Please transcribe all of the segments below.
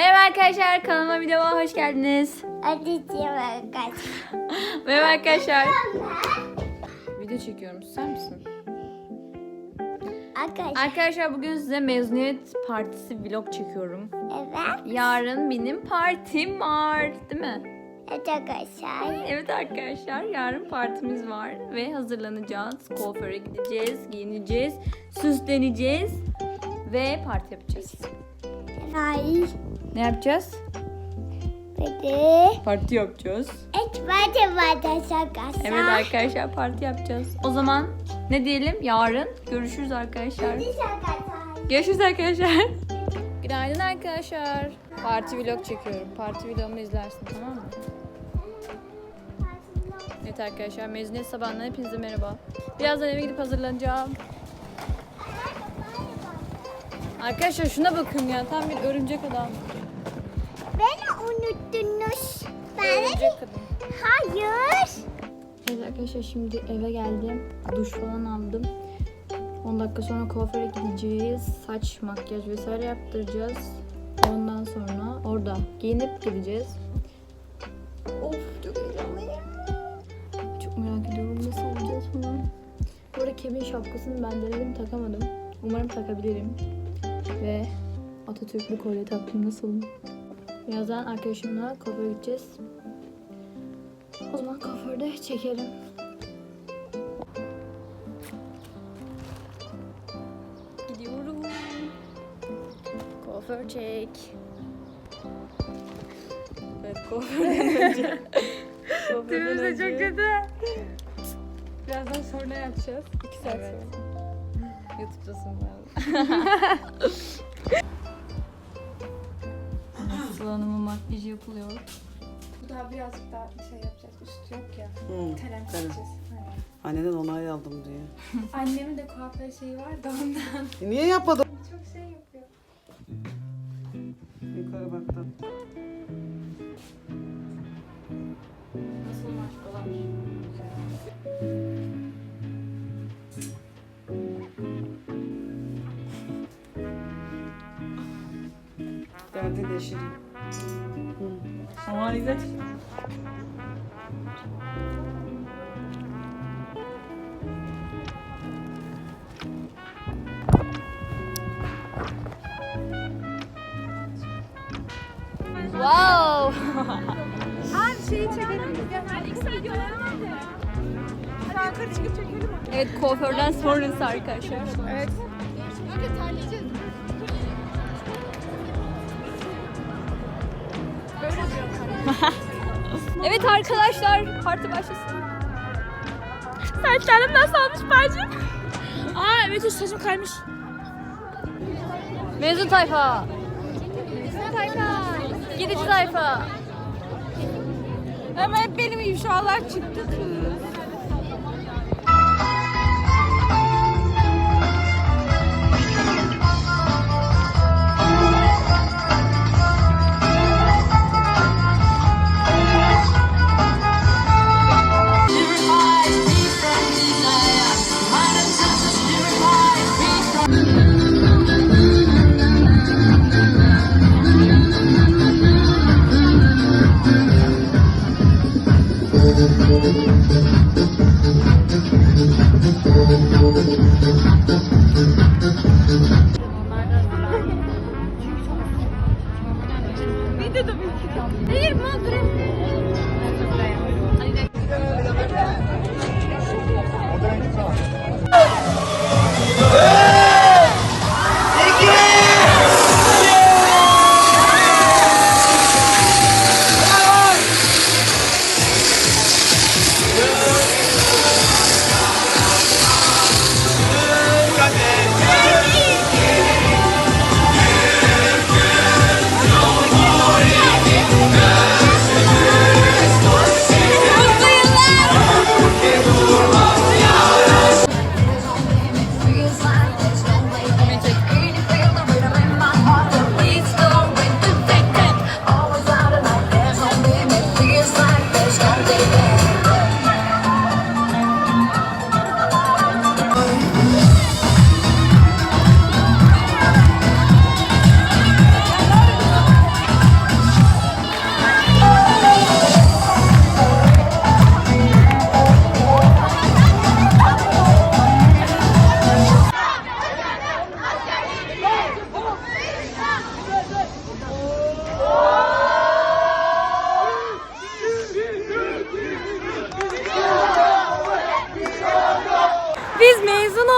Merhaba arkadaşlar kanalıma videoma hoş geldiniz. Diyorum kaç. Merhaba arkadaşlar. Video çekiyorum ister misin? Arkadaşlar. Arkadaşlar bugün size mezuniyet partisi vlog çekiyorum. Evet. Yarın benim partim var değil mi? Evet arkadaşlar. Evet arkadaşlar yarın partimiz var ve hazırlanacağız. Kuaföre gideceğiz, giyineceğiz, süsleneceğiz ve parti yapacağız. Ay. Ne yapacağız? Peki. Parti yapacağız. Et bade bade. Evet arkadaşlar parti yapacağız. O zaman ne diyelim? Yarın görüşürüz arkadaşlar. arkadaşlar. Görüşürüz arkadaşlar. Günaydın arkadaşlar. Parti vlog çekiyorum. Parti vlogumu izlersin tamam mı? Evet arkadaşlar mezuniyet sabahından hepinize merhaba. Birazdan eve gidip hazırlanacağım. Arkadaşlar şuna bakın ya tam bir örümcek adam. Unuttunuz. Ben de kadın. Hayır. Evet arkadaşlar şimdi eve geldim. Duş falan aldım. 10 dakika sonra kuaföre gideceğiz. Saç, makyaj vesaire yaptıracağız. Ondan sonra orada giyinip gideceğiz. Of çok heyecanlıyım. Çok merak ediyorum nasıl olacağız falan. Bu arada Kevin şapkasını ben denedim takamadım. Umarım takabilirim. Ve Atatürklü kolye taktım nasıl? Birazdan arkadaşımla kuaföre gideceğiz. O zaman kuaförde çekelim. Gidiyorum. Kuaför çek. Evet kuaförden önce. kuaförden önce. kötü. Birazdan sonra yapacağız. İki saat Evet. sonra. Youtube'dasın ben. Sıla Hanım'ın makyajı yapılıyor. Bu daha birazcık daha şey yapacağız. Üstü yok ya. Hı, Kalem kalem. çekeceğiz. Aynen. Anneden onay aldım diye. Annemin de kuaför şeyi var da ondan. E niye yapmadın? Çok şey yapıyor. Yukarı baktım. Nasıl maşkalar? Derdin eşit. Ama güzel. Wow! Abi şeyi çekelim. İlk videoları nerede? Hadi yukarı çıkıp çekelim. Evet kuaförden sonrası arkadaşlar. Evet. Öyle terleyeceğiz. Evet arkadaşlar parti başlasın. Saçlarım nasıl olmuş bacım? Aa evet saçım kaymış. Mezun tayfa. Mezun tayfa. Gidici tayfa. Ama hep benim ifşalar çıktı kız. Hayır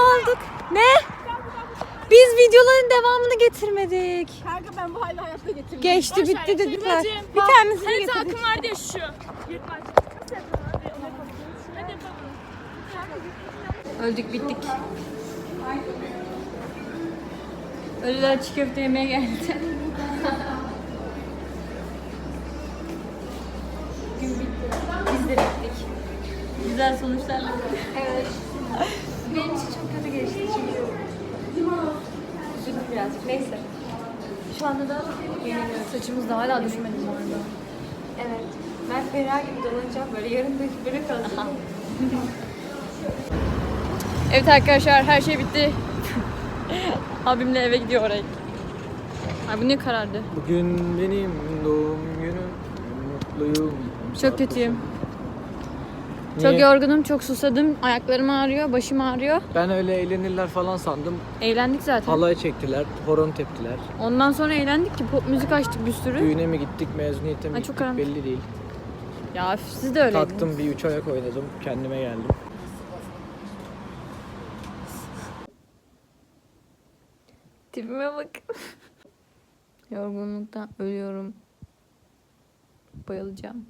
aldık. Ne? Biz videoların devamını getirmedik. Kanka ben bu halde hayatta getirmedim. Geçti Boş bitti dediler. Bir tanesini hani getirdik. Hani takım vardı ya şu. Öldük bittik. Ölüler çiğ köfte yemeye geldi. Gün bitti. Biz de bittik. Güzel sonuçlarla. evet. Benim için çok kötü geçti çünkü. Üzüldüm birazcık. Neyse. Şu anda da yeniliyoruz. Saçımız da hala düşmedi bu arada. Evet. Ben Ferah gibi dolanacağım böyle yarın da böyle kalacağım. Evet arkadaşlar her şey bitti. Abimle eve gidiyor oraya. Ay bu ne karardı? Bugün benim doğum günüm. Mutluyum. Çok kötüyüm. Niye? Çok yorgunum, çok susadım. Ayaklarım ağrıyor, başım ağrıyor. Ben öyle eğlenirler falan sandım. Eğlendik zaten. Halay çektiler, horon teptiler. Ondan sonra eğlendik ki pop müzik açtık bir sürü. Düğüne mi gittik, mezuniyete mi Ay, gittik çok karanlık. belli değil. Ya siz de öyleydiniz. Kalktım bir üç ayak oynadım, kendime geldim. Tipime bakın. Yorgunluktan ölüyorum. Bayılacağım.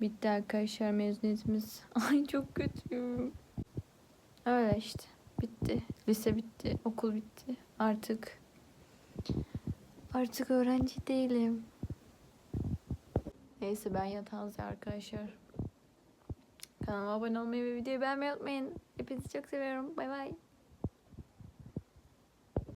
Bitti arkadaşlar mezuniyetimiz. Ay çok kötüyüm. Öyle işte. Bitti. Lise bitti. Okul bitti. Artık artık öğrenci değilim. Neyse ben yatağınızda arkadaşlar. Kanalıma abone olmayı ve videoyu beğenmeyi unutmayın. Hepinizi çok seviyorum. Bay bay.